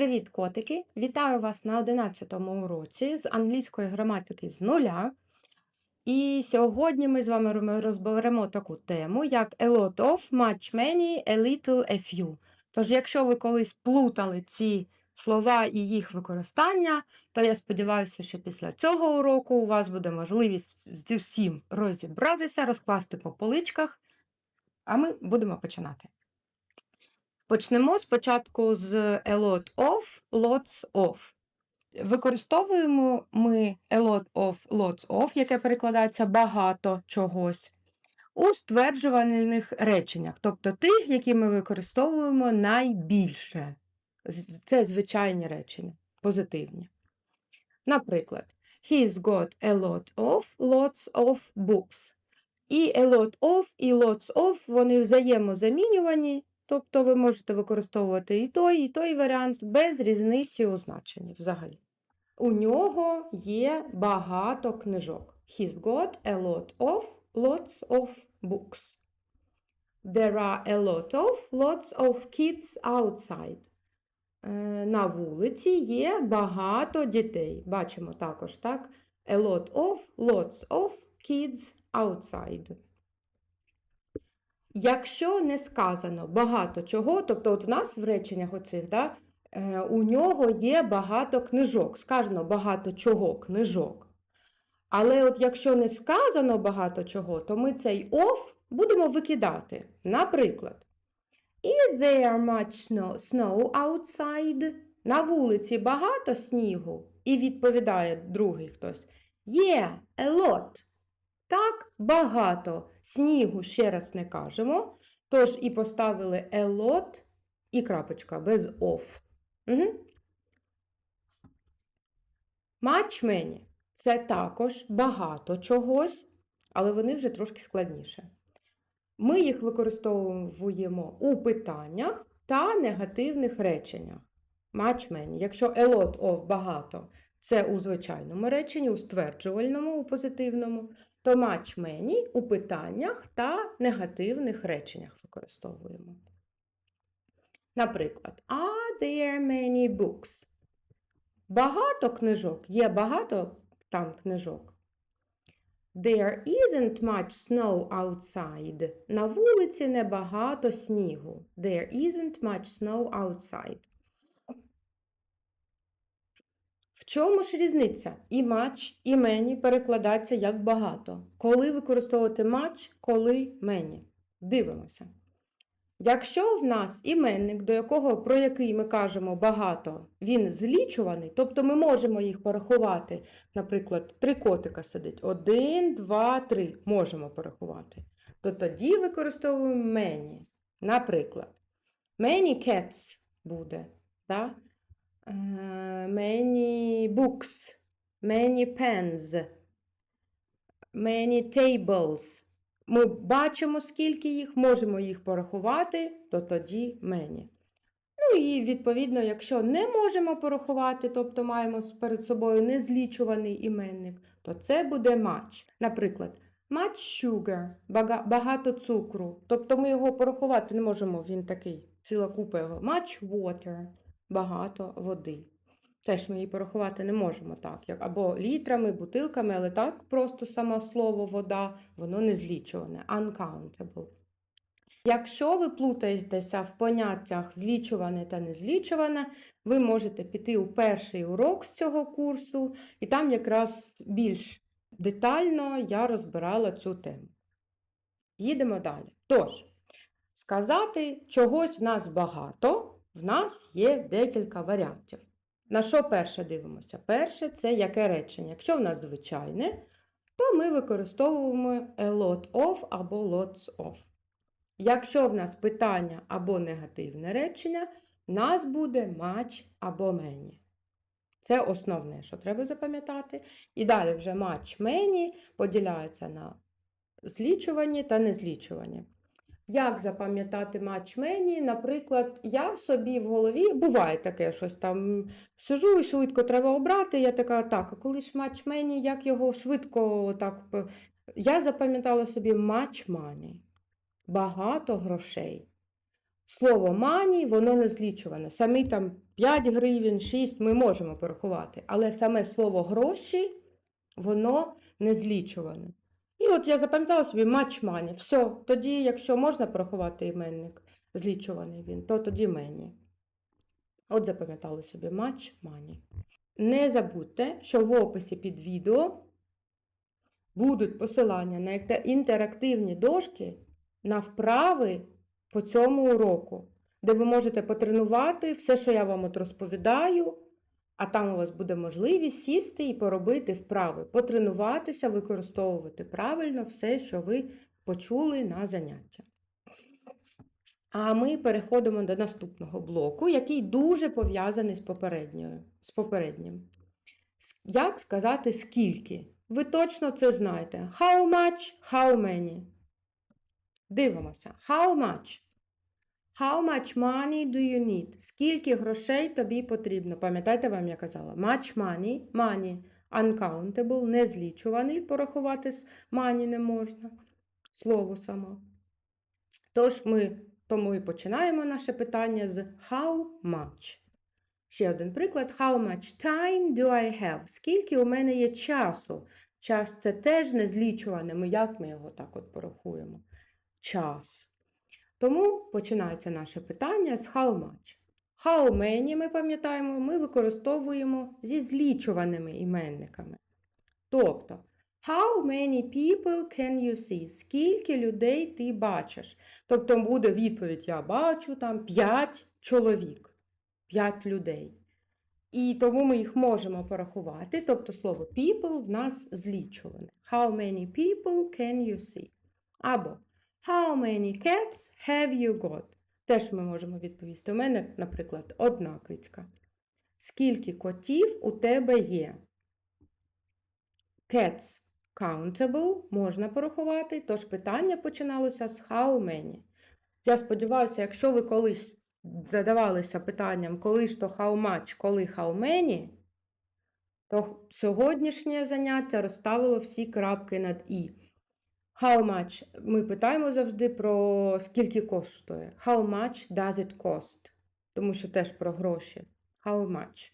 Привіт, котики! Вітаю вас на 11 уроці з англійської граматики з нуля. І сьогодні ми з вами розберемо таку тему, як a lot of, much, many, a little, a few. Тож, якщо ви колись плутали ці слова і їх використання, то я сподіваюся, що після цього уроку у вас буде можливість з усім розібратися, розкласти по поличках, а ми будемо починати. Почнемо спочатку з a lot of, lots of. Використовуємо ми a lot of, lots of, яке перекладається багато чогось, у стверджувальних реченнях, тобто тих, які ми використовуємо найбільше. Це звичайні речення, позитивні. Наприклад, he's got a lot of, lots of books. І a lot of, і lots of, вони взаємозамінювані, тобто ви можете використовувати і той, і той варіант без різниці у значенні взагалі. У нього є багато книжок. He's got a lot of, lots of books. There are a lot of, lots of kids outside. Е, На вулиці є багато дітей. Бачимо також, так? A lot of, lots of kids outside. Якщо не сказано багато чого, тобто от в нас в реченнях оцих, да, е, у нього є багато книжок. Сказано багато чого книжок. Але от якщо не сказано багато чого, то ми цей of будемо викидати. Наприклад, Is there much snow, snow outside? На вулиці багато снігу? І відповідає другий хтось. Yeah, a lot. Так, багато. Снігу ще раз не кажемо. Тож і поставили a lot і крапочка без of. Угу. Much many – це також багато чогось, але вони вже трошки складніше. Ми їх використовуємо у питаннях та негативних реченнях. Much many. Якщо a lot of багато це у звичайному реченні, у стверджувальному, у позитивному, то much у питаннях та негативних реченнях використовуємо. Наприклад, are there many books? Багато книжок. Є багато там книжок. There isn't much snow outside. На вулиці небагато снігу. There isn't much snow outside. В чому ж різниця? І much, і many перекладаються як багато. Коли використовувати much, коли many. Дивимося. Якщо в нас іменник, до якого, про який ми кажемо багато, він злічуваний, тобто ми можемо їх порахувати. Наприклад, три котика сидить. Один, два, три. Можемо порахувати. То тоді використовуємо many. Наприклад, many cats буде. Да? Е, Many books, many pens, many tables. Ми бачимо, скільки їх, можемо їх порахувати, то тоді many. Ну і відповідно, якщо не можемо порахувати, тобто маємо перед собою незлічуваний іменник, то це буде much. Наприклад, much sugar, багато цукру. Тобто ми його порахувати не можемо, він такий, ціла купа його. Much water, багато води. Теж ми її порахувати не можемо так, або літрами, бутилками, але так просто саме слово вода, воно не злічуване, uncountable. Якщо ви плутаєтеся в поняттях злічуване та незлічуване, ви можете піти у перший урок з цього курсу, і там якраз більш детально я розбирала цю тему. Їдемо далі. Тож, сказати чогось в нас багато, в нас є декілька варіантів. На що перше дивимося? Перше це яке речення. Якщо в нас звичайне, то ми використовуємо a lot of або lots of. Якщо в нас питання або негативне речення, в нас буде much або many. Це основне, що треба запам'ятати. І далі вже much, many поділяються на злічувані та незлічувані. Як запам'ятати much, many? Наприклад, я собі в голові, буває таке щось там, сижу і швидко треба обрати, я така, так, а коли ж much, many, як його швидко так. Я запам'ятала собі much money. Багато грошей. Слово money, воно не злічуване. Самі там 5 гривень, 6 ми можемо порахувати. Але саме слово гроші, воно не злічуване. І от я запам'ятала собі much money. Все, тоді, якщо можна порахувати іменник, злічуваний він, то тоді мені. От запам'ятали собі much money. Не забудьте, що в описі під відео будуть посилання на інтерактивні дошки на вправи по цьому уроку, де ви можете потренувати все, що я вам от розповідаю, а там у вас буде можливість сісти і поробити вправи, потренуватися, використовувати правильно все, що ви почули на заняття. А ми переходимо до наступного блоку, який дуже пов'язаний з попередньою, з попереднім. Як сказати скільки? Ви точно це знаєте. How much, how many. Дивимося. How much? How much money do you need? Скільки грошей тобі потрібно? Пам'ятаєте, вам я казала? Much money, money uncountable, незлічуваний, порахувати з money не можна. Слово само. Тож ми тому і починаємо наше питання з how much. Ще один приклад. How much time do I have? Скільки у мене є часу? Час це теж незлічуване. Ми як ми його так от порахуємо? Час. Тому починається наше питання з how much. How many, ми пам'ятаємо, ми використовуємо зі злічуваними іменниками. Тобто, how many people can you see? Скільки людей ти бачиш? Тобто буде відповідь: я бачу там 5 чоловік, 5 людей. І тому ми їх можемо порахувати. Тобто слово people в нас злічуване. How many people can you see? Або How many cats have you got? Теж ми можемо відповісти. У мене, наприклад, одна кицька. Скільки котів у тебе є? Cats countable можна порахувати, тож питання починалося з how many. Я сподіваюся, якщо ви колись задавалися питанням, коли ж то how much, коли how many, то сьогоднішнє заняття розставило всі крапки над і. How much? Ми питаємо завжди про скільки коштує. How much does it cost? Тому що теж про гроші. How much?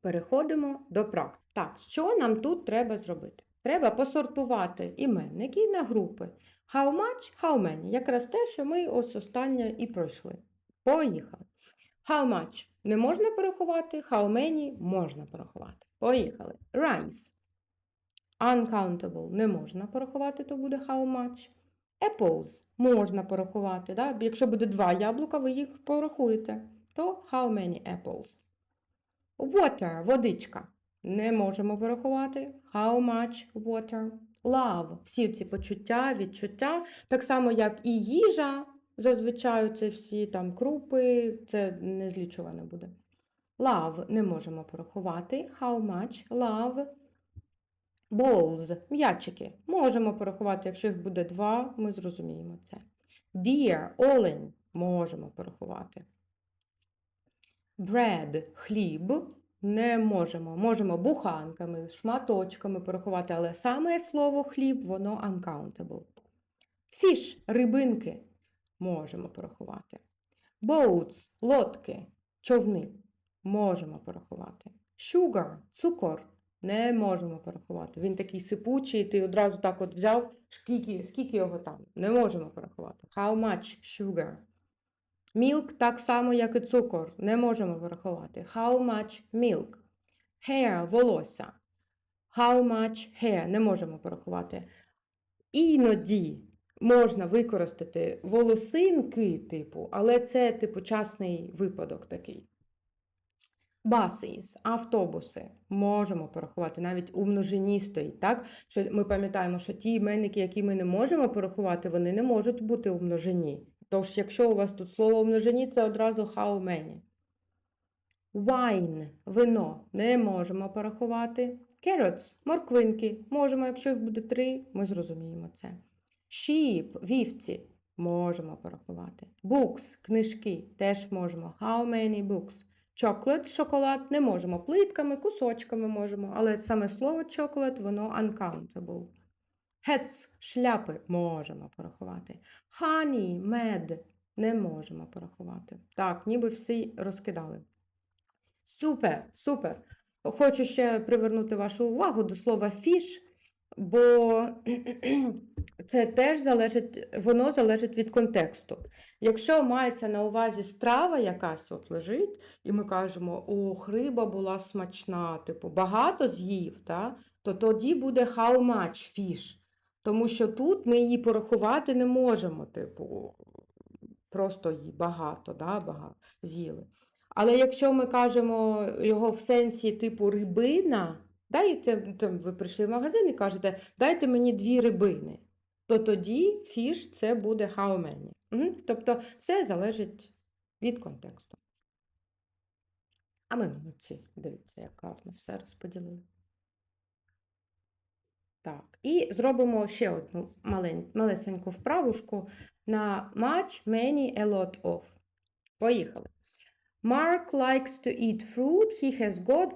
Переходимо до практики. Так, що нам тут треба зробити? Треба посортувати іменники на групи. How much, how many. Якраз те, що ми ось останнє і пройшли. Поїхали. How much не можна порахувати, how many можна порахувати. Поїхали. Rice. Uncountable не можна порахувати, то буде how much. Apples можна порахувати. Да? Якщо буде два яблука, ви їх порахуєте. То how many apples? Water водичка. Не можемо порахувати. How much water? Love. Всі ці почуття, відчуття. Так само, як і їжа. Зазвичай це всі там крупи, це не злічуване буде. Love не можемо порахувати. How much love? Balls, м'ячики. Можемо порахувати, якщо їх буде два, ми зрозуміємо це. Deer, олень. Можемо порахувати. Bread, хліб. Не можемо. Можемо буханками, шматочками порахувати, але саме слово хліб, воно uncountable. Fish, рибинки. Можемо порахувати. Boats, лодки, човни. Можемо порахувати. Sugar, цукор. Не можемо порахувати. Він такий сипучий, ти одразу так от взяв, скільки, скільки його там. Не можемо порахувати. How much sugar? Milk так само, як і цукор. Не можемо порахувати. How much milk? Hair – волосся. How much hair? Не можемо порахувати. Іноді можна використати волосинки, типу, але це типу частний випадок такий. Buses, автобуси можемо порахувати, навіть у множині стоїть, так? Що ми пам'ятаємо, що ті іменники, які ми не можемо порахувати, вони не можуть бути у множині. Тож, якщо у вас тут слово у множині, це одразу how many. Wine – вино не можемо порахувати. Carrots – морквинки. Можемо, якщо їх буде три, ми зрозуміємо це. Sheep – вівці. Можемо порахувати. Books – книжки. Теж можемо. How many books? Chocolate – шоколад. Не можемо. Плитками, кусочками можемо. Але саме слово chocolate, воно uncountable. Hats – шляпи можемо порахувати. Honey – мед не можемо порахувати. Так, ніби всі розкидали. Супер, супер. Хочу ще привернути вашу увагу до слова фіш, бо це теж залежить, воно залежить від контексту. Якщо мається на увазі страва якась от лежить, і ми кажемо, ох, риба була смачна, типу, багато з'їв, та, то тоді буде how much fish. Тому що тут ми її порахувати не можемо, типу, просто її багато, да, багато з'їли. Але якщо ми кажемо його в сенсі типу рибина, дайте, там, ви прийшли в магазин і кажете, дайте мені дві рибини, то тоді фіш це буде how many. Угу. Тобто все залежить від контексту. А ми молодці, дивіться, як гарно все розподілили. Так, і зробимо ще одну малесеньку вправушку на much, many, a lot of. Поїхали. Mark likes to eat fruit. He has got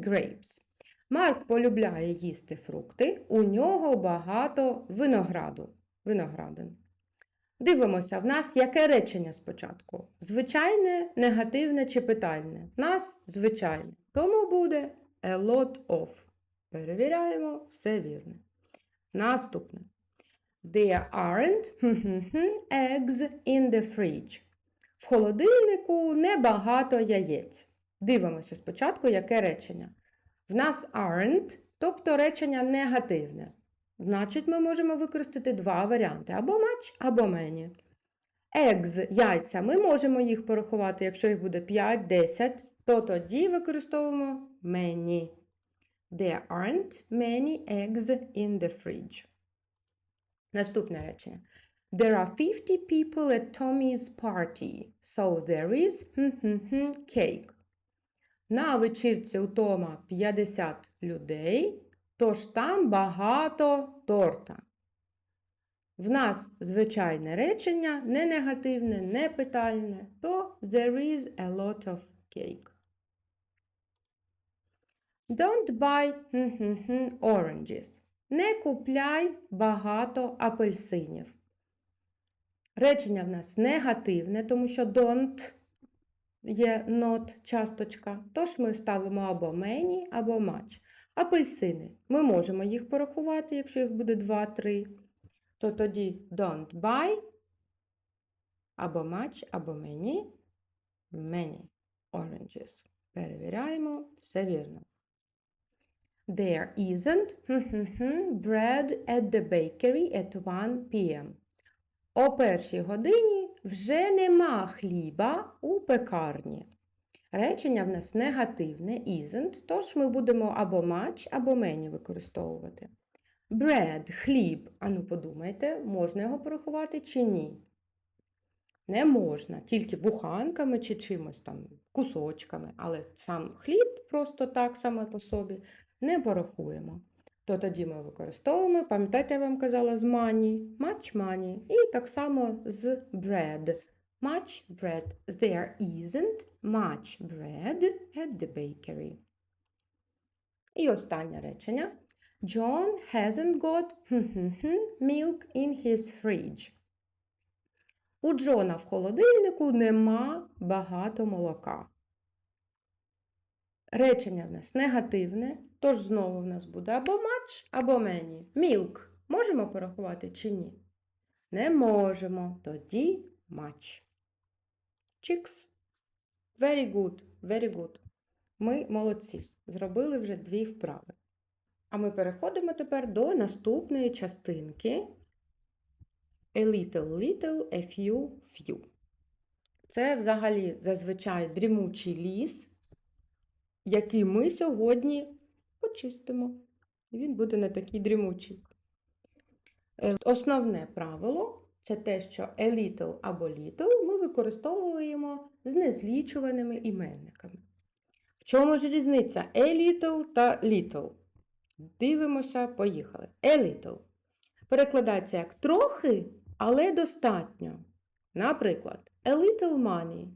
grapes. Марк полюбляє їсти фрукти. У нього багато винограду. Виноградин. Дивимося, в нас яке речення спочатку? Звичайне, негативне чи питальне? В нас звичайне. Тому буде a lot of. Перевіряємо, все вірне. Наступне. There aren't eggs in the fridge. В холодильнику небагато яєць. Дивимося спочатку, яке речення. В нас aren't, тобто речення негативне. Значить, ми можемо використати два варіанти: або much, або many. Eggs, яйця, ми можемо їх порахувати, якщо їх буде 5, 10, то тоді використовуємо many. There aren't many eggs in the fridge. Наступне речення. There are 50 people at Tommy's party, so there is cake. На вечірці у Тома 50 людей, тож там багато торта. В нас звичайне речення, не негативне, не питальне, то there is a lot of cake. Don't buy oranges. Не купляй багато апельсинів. Речення в нас негативне, тому що don't є not часточка. Тож ми ставимо або many, або much. Апельсини. Ми можемо їх порахувати, якщо їх буде 2-3. То тоді don't buy, або much, або many, many oranges. Перевіряємо, все вірно. There isn't bread at the bakery at 1 p.m. О першій годині вже нема хліба у пекарні. Речення в нас негативне, isn't, тож ми будемо або much, або many використовувати. Bread, хліб. Ану, подумайте, можна його порахувати чи ні? Не можна, тільки буханками чи чимось там, кусочками, але сам хліб просто так само по собі не порахуємо. То тоді ми використовуємо, пам'ятаєте, я вам казала з money, much money, і так само з bread. Much bread. There isn't much bread at the bakery. І останнє речення. John hasn't got milk in his fridge. У Джона в холодильнику нема багато молока. Речення в нас негативне, тож знову в нас буде або much, або many. Milk. Можемо порахувати чи ні? Не можемо. Тоді much. Chicks. Very good, very good. Ми молодці. Зробили вже дві вправи. А ми переходимо тепер до наступної частинки. A little, little, a few, few. Це взагалі зазвичай дрімучий ліс, який ми сьогодні почистимо. Він буде не такий дрімучий. Е, Основне правило це те, що a little або little ми використовуємо з незлічуваними іменниками. В чому ж різниця a little та little? Дивимося, поїхали. A little. Перекладається як трохи, але достатньо. Наприклад, a little money.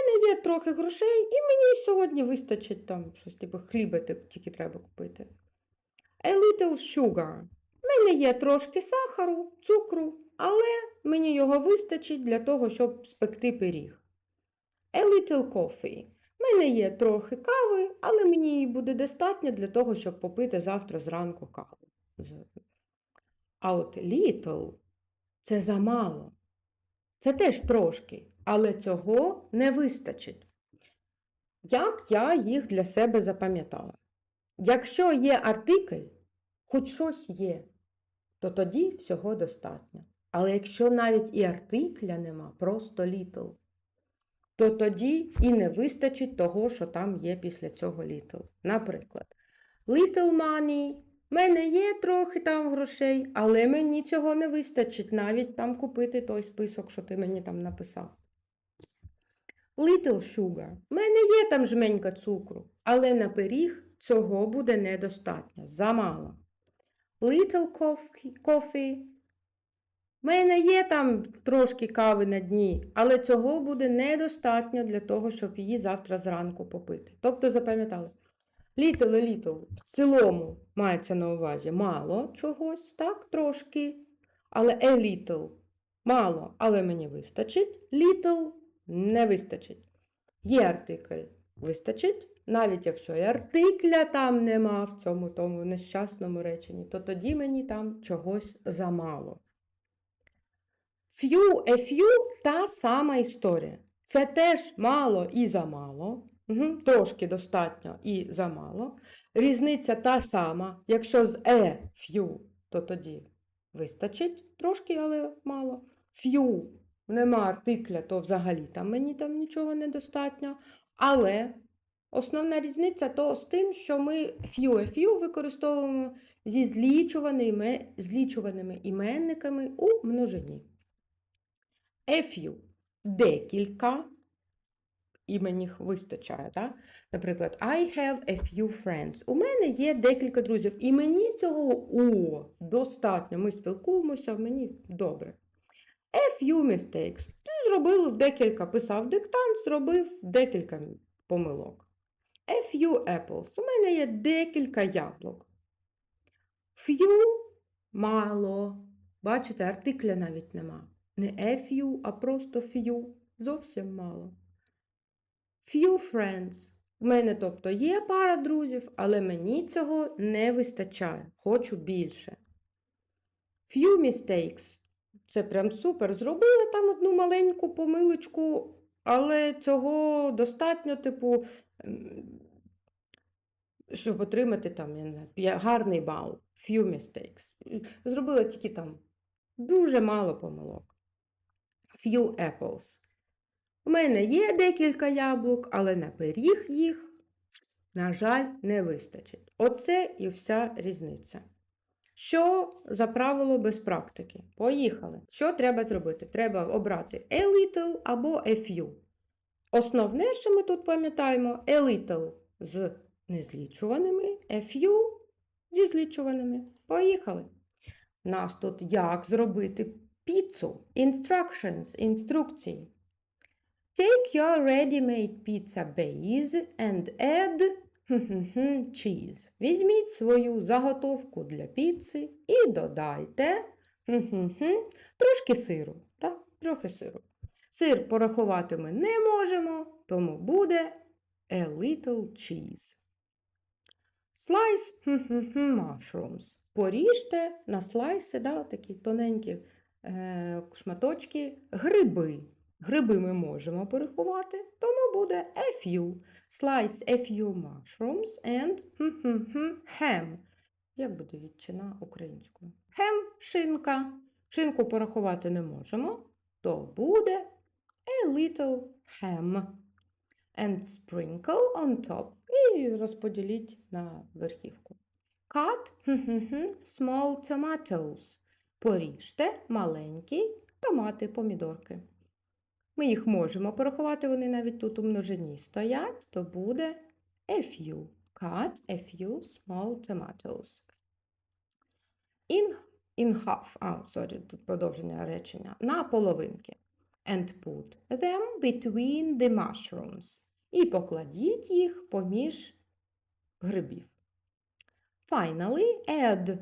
Мене є трохи грошей, і мені сьогодні вистачить там щось типу хліба тільки треба купити. A little sugar. У мене є трошки сахару, цукру, але мені його вистачить для того, щоб спекти пиріг. A little coffee. У мене є трохи кави, але мені її буде достатньо для того, щоб попити завтра зранку каву. А от little це замало. Це теж трошки, але цього не вистачить. Як я їх для себе запам'ятала? Якщо є артикль, хоч щось є, то тоді всього достатньо. Але якщо навіть і артикля нема, просто little, то тоді і не вистачить того, що там є після цього little. Наприклад, little money, в мене є трохи там грошей, але мені цього не вистачить навіть там купити той список, що ти мені там написав. Little sugar, в мене є там жменька цукру, але на пиріг цього буде недостатньо, замало. Little coffee. В мене є там трошки кави на дні, але цього буде недостатньо для того, щоб її завтра зранку попити. Тобто запам'ятали. Little і в цілому мається на увазі мало чогось, так, трошки. Але a little мало, але мені вистачить. Little не вистачить. Є артикль вистачить, навіть якщо і артикля там нема в цьому тому нещасному реченні, то тоді мені там чогось замало. Few, a few – та сама історія. Це теж мало і замало. Угу. Трошки достатньо і замало. Різниця та сама. Якщо з e few, то тоді вистачить трошки, але мало. Few нема артикля, то взагалі там мені там нічого недостатньо. Але основна різниця то з тим, що ми a few використовуємо зі злічуваними, злічуваними іменниками у множині. Few – декілька, іменних вистачає. Так? Наприклад, I have a few friends. У мене є декілька друзів. І мені цього о, достатньо. Ми спілкуємося, мені добре. A few mistakes. Ти зробив декілька, писав диктант, зробив декілька помилок. A few apples. У мене є декілька яблук. Few мало. Бачите, артикля навіть нема. Не a few, а просто few. Зовсім мало. Few friends. У мене, тобто, є пара друзів, але мені цього не вистачає. Хочу більше. Few mistakes. Це прям супер. Зробили там одну маленьку помилочку, але цього достатньо, типу, щоб отримати там, я не знаю, гарний бал. Few mistakes. Зробила тільки там дуже мало помилок. Few apples. У мене є декілька яблук, але на пиріг їх, на жаль, не вистачить. Оце і вся різниця. Що за правило без практики? Поїхали. Що треба зробити? Треба обрати a little або a few. Основне, що ми тут пам'ятаємо, a little з незлічуваними, a few зі злічуваними. Поїхали. Нас тут як зробити піцу. Instructions, інструкції. Take your ready-made pizza base and add cheese. Візьміть свою заготовку для піци і додайте трошки сиру. Так? Трохи сиру. Сир порахувати ми не можемо, тому буде a little cheese. Slice mushrooms. Поріжте на слайси, да, такі тоненькі е, шматочки, гриби. Гриби ми можемо порахувати, тому буде a few. Slice a few mushrooms and ham. Як буде відчина українською? Хем шинка. Шинку порахувати не можемо, то буде a little ham. And sprinkle on top. І розподіліть на верхівку. Cut small tomatoes. Поріжте маленькі томати, помідорки. Ми їх можемо порахувати, вони навіть тут у множині стоять, то буде a few. Cut a few small tomatoes. In, in half. А, sorry, тут продовження речення. На половинки. And put them between the mushrooms. І покладіть їх поміж грибів. Finally, add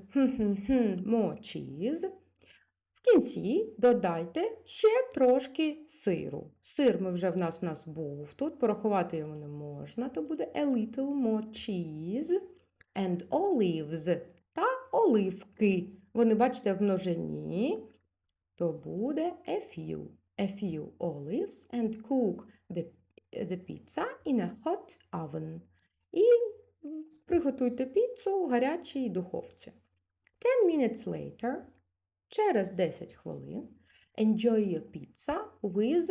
more cheese. В кінці додайте ще трошки сиру. Сир ми вже в нас, в нас був тут, порахувати його не можна, то буде a little more cheese and olives та оливки. Вони, бачите, в множині, то буде a few. A few olives and cook the, the pizza in a hot oven. І приготуйте піцу у гарячій духовці. 10 minutes later, через 10 хвилин, enjoy your pizza with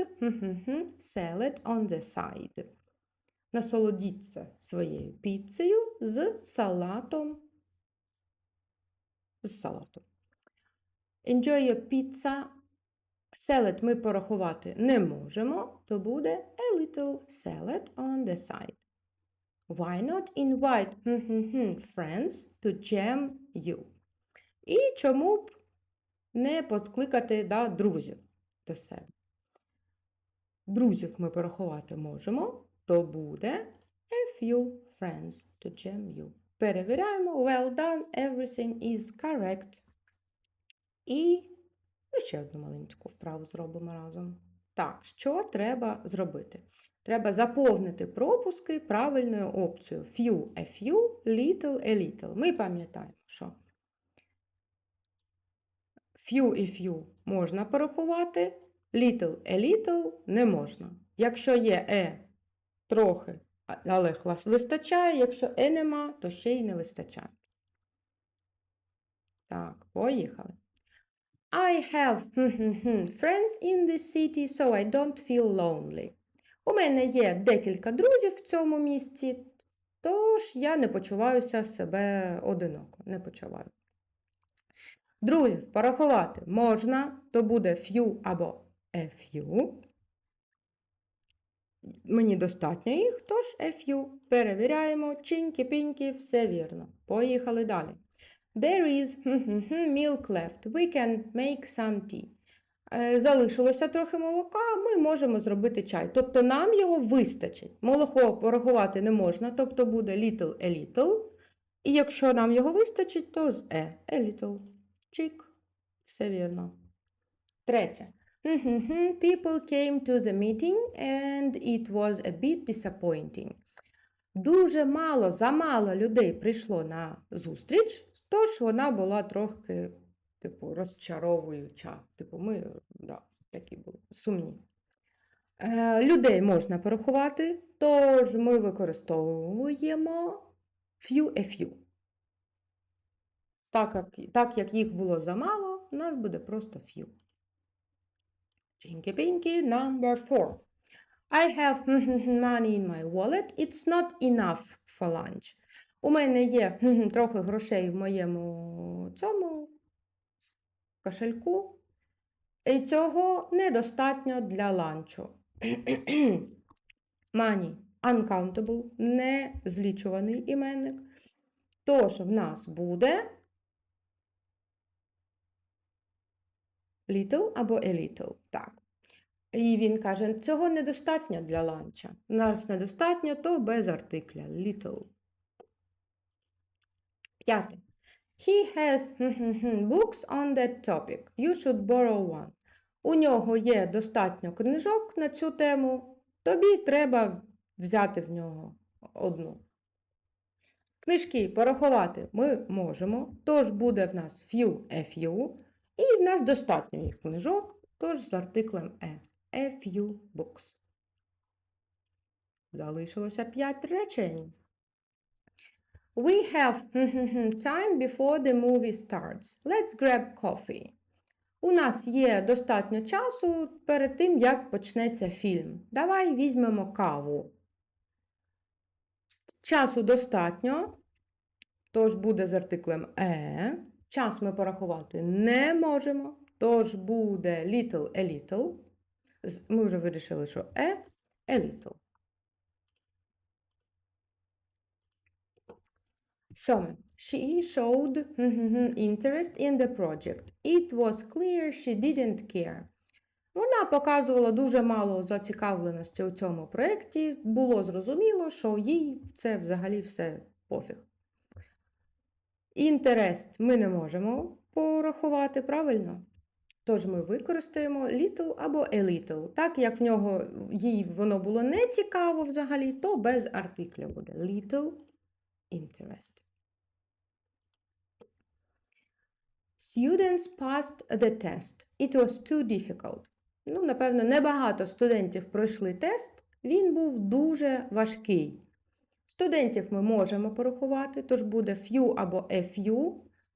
salad on the side. Насолодіться своєю піцею з салатом. З салатом. Enjoy your pizza. Salad ми порахувати не можемо, то буде a little salad on the side. Why not invite friends to jam you? І чому б не подкликати да, друзів до себе? Друзів ми порахувати можемо, то буде a few friends to jam you. Перевіряємо. Well done, everything is correct. І ну, ще одну маленьку вправу зробимо разом. Так, що треба зробити? Треба заповнити пропуски правильною опцією few a few, little a little. Ми пам'ятаємо, що few і few можна порахувати, little a little не можна. Якщо є е трохи, але вистачає, якщо е нема, то ще й не вистачає. Так, поїхали. I have friends in this city, so I don't feel lonely. У мене є декілька друзів в цьому місті, тож я не почуваюся себе одиноко. Не почуваю. Друзів порахувати можна, то буде few або a. Мені достатньо їх, тож a few. Перевіряємо, чиньки-піньки, все вірно. Поїхали далі. There is milk left. We can make some tea. Е, Залишилося трохи молока, ми можемо зробити чай. Тобто нам його вистачить. Молоко порахувати не можна, тобто буде little a little. І якщо нам його вистачить, то з e a little. Чик. Все вірно. Третє. People came to the meeting and it was a bit disappointing. Дуже мало, замало людей прийшло на зустріч, тож вона була трохи, типу, розчаровуюча. Типу, ми да, такі були сумні. Е, людей можна порахувати, тож ми використовуємо few a few. Так як, так як їх було замало, у нас буде просто few. Чинкі-пінкі, number four. I have money in my wallet. It's not enough for lunch. У мене є трохи грошей в моєму цьому кошельку. І цього недостатньо для ланчу. Money uncountable, не злічуваний іменник. Тож в нас буде little або a. Так. І він каже, цього недостатньо для ланча. Нас недостатньо, то без артикля. Little. П'яте. He has books on that topic. You should borrow one. У нього є достатньо книжок на цю тему. Тобі треба взяти в нього одну. Книжки порахувати ми можемо, тож буде в нас few a few, і в нас достатньо їх книжок, тож з артиклем e. A few books. Залишилося 5 речень. We have time before the movie starts. Let's grab coffee. У нас є достатньо часу перед тим, як почнеться фільм. Давай візьмемо каву. Часу достатньо, тож буде з артиклем е. Час ми порахувати не можемо, тож буде little a little. Ми вже вирішили, що е a little. Сьоме. She showed interest in the project. It was clear she didn't care. Вона показувала дуже мало зацікавленості у цьому проєкті. Було зрозуміло, що їй це взагалі все пофіг. Interest ми не можемо порахувати, правильно? Тож ми використаємо little або a little. Так як в нього їй воно було не цікаво взагалі, то без артикля буде little interest. Students passed the test. It was too difficult. Ну, напевно, небагато студентів пройшли тест. Він був дуже важкий. Студентів ми можемо порахувати, тож буде few або a.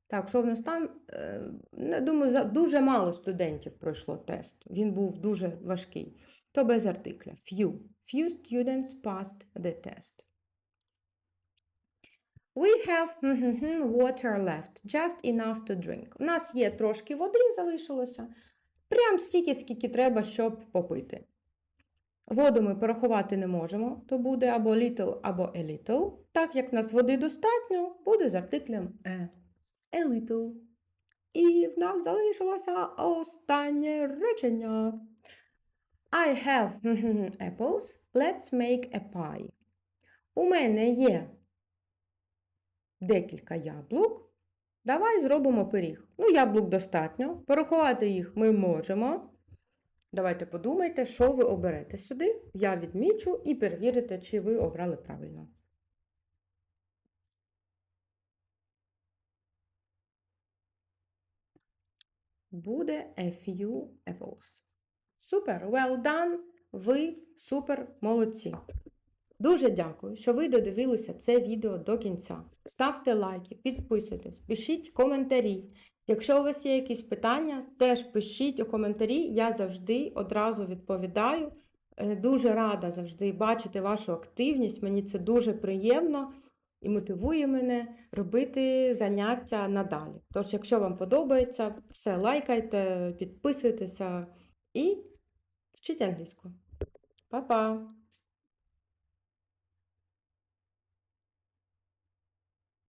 Так, що в нас там, е, я думаю, дуже мало студентів пройшло тест. Він був дуже важкий. То без артикля. Few. Few students passed the test. We have water left, just enough to drink. У нас є трошки води залишилося. Прям стільки, скільки треба, щоб попити. Воду ми порахувати не можемо, то буде або little, або a little. Так як нас води достатньо, буде з артиклем a. A little. І в нас залишилося останнє речення. I have apples. Let's make a pie. У мене є декілька яблук. Давай зробимо пиріг. Ну, яблук достатньо. Порахувати їх ми можемо. Давайте подумайте, що ви оберете сюди. Я відмічу і перевірите, чи ви обрали правильно. Буде a few apples. Супер! Well done! Ви супер молодці! Дуже дякую, що ви додивилися це відео до кінця. Ставте лайки, підписуйтесь, пишіть коментарі. Якщо у вас є якісь питання, теж пишіть у коментарі. Я завжди одразу відповідаю. Е, Дуже рада завжди бачити вашу активність. Мені це дуже приємно і мотивує мене робити заняття надалі. Тож, якщо вам подобається, все лайкайте, підписуйтеся і вчіть англійську. Па-па!